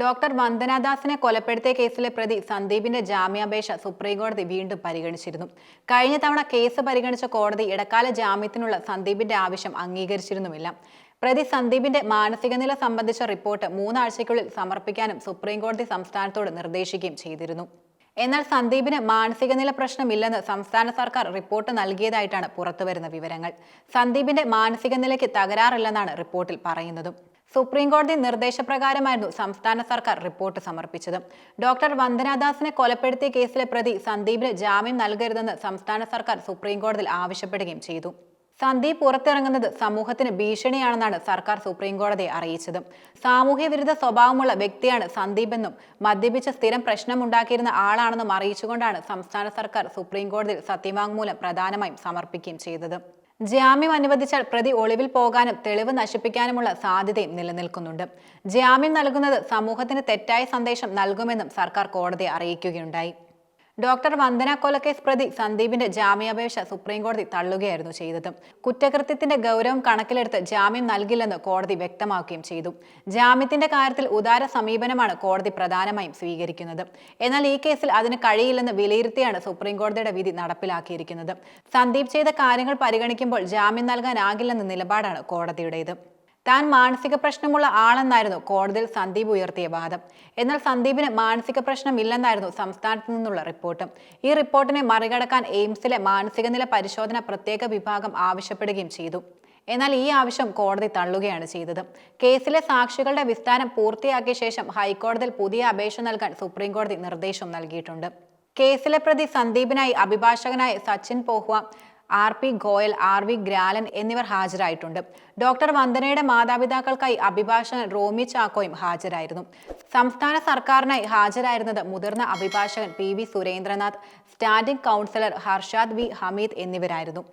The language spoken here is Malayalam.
ഡോക്ടർ വന്ദനാദാസിനെ കൊലപ്പെടുത്തിയ കേസിലെ പ്രതി സന്ദീപിന്റെ ജാമ്യാപേക്ഷ സുപ്രീംകോടതി വീണ്ടും പരിഗണിച്ചിരുന്നു. കഴിഞ്ഞ തവണ കേസ് പരിഗണിച്ച കോടതി ഇടക്കാല ജാമ്യത്തിനുള്ള സന്ദീപിന്റെ ആവശ്യം അംഗീകരിച്ചിരുന്നുമില്ല. പ്രതി സന്ദീപിന്റെ മാനസിക നില സംബന്ധിച്ച റിപ്പോർട്ട് മൂന്നാഴ്ചയ്ക്കുള്ളിൽ സമർപ്പിക്കാനും സുപ്രീംകോടതി സംസ്ഥാനത്തോട് നിർദ്ദേശിക്കുകയും ചെയ്തിരുന്നു. എന്നാൽ സന്ദീപിന് മാനസിക നില പ്രശ്നമില്ലെന്ന് സംസ്ഥാന സർക്കാർ റിപ്പോർട്ട് നൽകിയതായിട്ടാണ് പുറത്തുവരുന്ന വിവരങ്ങൾ. സന്ദീപിന്റെ മാനസിക നിലയ്ക്ക് തകരാറില്ലെന്നാണ് റിപ്പോർട്ടിൽ പറയുന്നത്. സുപ്രീം കോടതി നിർദ്ദേശപ്രകാരമായിരുന്നു സംസ്ഥാന സർക്കാർ റിപ്പോർട്ട് സമർപ്പിച്ചത്. ഡോക്ടർ വന്ദനാദാസിനെ കൊലപ്പെടുത്തിയ കേസിലെ പ്രതി സന്ദീപിന് ജാമ്യം നൽകരുതെന്ന് സംസ്ഥാന സർക്കാർ സുപ്രീംകോടതിയിൽ ആവശ്യപ്പെടുകയും ചെയ്തു. സന്ദീപ് പുറത്തിറങ്ങുന്നത് സമൂഹത്തിന് ഭീഷണിയാണെന്നാണ് സർക്കാർ സുപ്രീംകോടതിയെ അറിയിച്ചത്. സാമൂഹ്യ വിരുദ്ധ സ്വഭാവമുള്ള വ്യക്തിയാണ് സന്ദീപ് എന്നും മദ്യപിച്ച് സ്ഥിരം പ്രശ്നമുണ്ടാക്കിയിരുന്ന ആളാണെന്നും അറിയിച്ചുകൊണ്ടാണ് സംസ്ഥാന സർക്കാർ സുപ്രീംകോടതിയിൽ സത്യവാങ്മൂലം പ്രധാനമായും സമർപ്പിക്കുകയും ചെയ്തത്. ജാമ്യം അനുവദിച്ചാൽ പ്രതി ഒളിവിൽ പോകാനും തെളിവ് നശിപ്പിക്കാനുമുള്ള സാധ്യതയും നിലനിൽക്കുന്നുണ്ട്. ജാമ്യം നൽകുന്നത് സമൂഹത്തിന് തെറ്റായ സന്ദേശം നൽകുമെന്നും സർക്കാർ കോടതിയെ അറിയിക്കുകയുണ്ടായി. ഡോക്ടർ വന്ദന കൊലക്കേസ് പ്രതി സന്ദീപിന്റെ ജാമ്യാപേക്ഷ സുപ്രീംകോടതി തള്ളുകയായിരുന്നു ചെയ്തത്. കുറ്റകൃത്യത്തിന്റെ ഗൗരവം കണക്കിലെടുത്ത് ജാമ്യം നൽകില്ലെന്ന് കോടതി വ്യക്തമാക്കുകയും ചെയ്തു. ജാമ്യത്തിന്റെ കാര്യത്തിൽ ഉദാര സമീപനമാണ് കോടതി പ്രധാനമായും സ്വീകരിക്കുന്നത്. എന്നാൽ ഈ കേസിൽ അതിന് കഴിയില്ലെന്ന് വിലയിരുത്തിയാണ് സുപ്രീംകോടതിയുടെ വിധി നടപ്പിലാക്കിയിരിക്കുന്നത്. സന്ദീപ് ചെയ്ത കാര്യങ്ങൾ പരിഗണിക്കുമ്പോൾ ജാമ്യം നൽകാനാകില്ലെന്ന നിലപാടാണ് കോടതിയുടേത്. താൻ മാനസിക പ്രശ്നമുള്ള ആളെന്നായിരുന്നു കോടതിയിൽ സന്ദീപ് ഉയർത്തിയ വാദം. എന്നാൽ സന്ദീപിന് മാനസിക പ്രശ്നമില്ലെന്നായിരുന്നു സംസ്ഥാനത്തു നിന്നുള്ള റിപ്പോർട്ട്. ഈ റിപ്പോർട്ടിനെ മറികടക്കാൻ എയിംസിലെ മാനസിക നില പരിശോധന പ്രത്യേക വിഭാഗം ആവശ്യപ്പെടുകയും ചെയ്തു. എന്നാൽ ഈ ആവശ്യം കോടതി തള്ളുകയാണ് ചെയ്തത്. കേസിലെ സാക്ഷികളുടെ വിസ്താരം പൂർത്തിയാക്കിയ ശേഷം ഹൈക്കോടതിയിൽ പുതിയ അപേക്ഷ നൽകാൻ സുപ്രീംകോടതി നിർദ്ദേശം നൽകിയിട്ടുണ്ട്. കേസിലെ പ്രതി സന്ദീപിനായി അഭിഭാഷകനായ Sachin Pohva R P Goyal R V ഗ്രാലൻ എന്നിവർ ഹാജരായിട്ടുണ്ട്. ഡോക്ടർ വന്ദനയുടെ മാതാപിതാക്കൾക്കായി അഭിഭാഷകൻ റോമി ചാക്കോയും ഹാജരായിരുന്നു. സംസ്ഥാന സർക്കാരിനായി ഹാജരായിരുന്നത് മുതിർന്ന അഭിഭാഷകൻ P V Surendranath standing counsellor Harshad V Hameed എന്നിവരായിരുന്നു.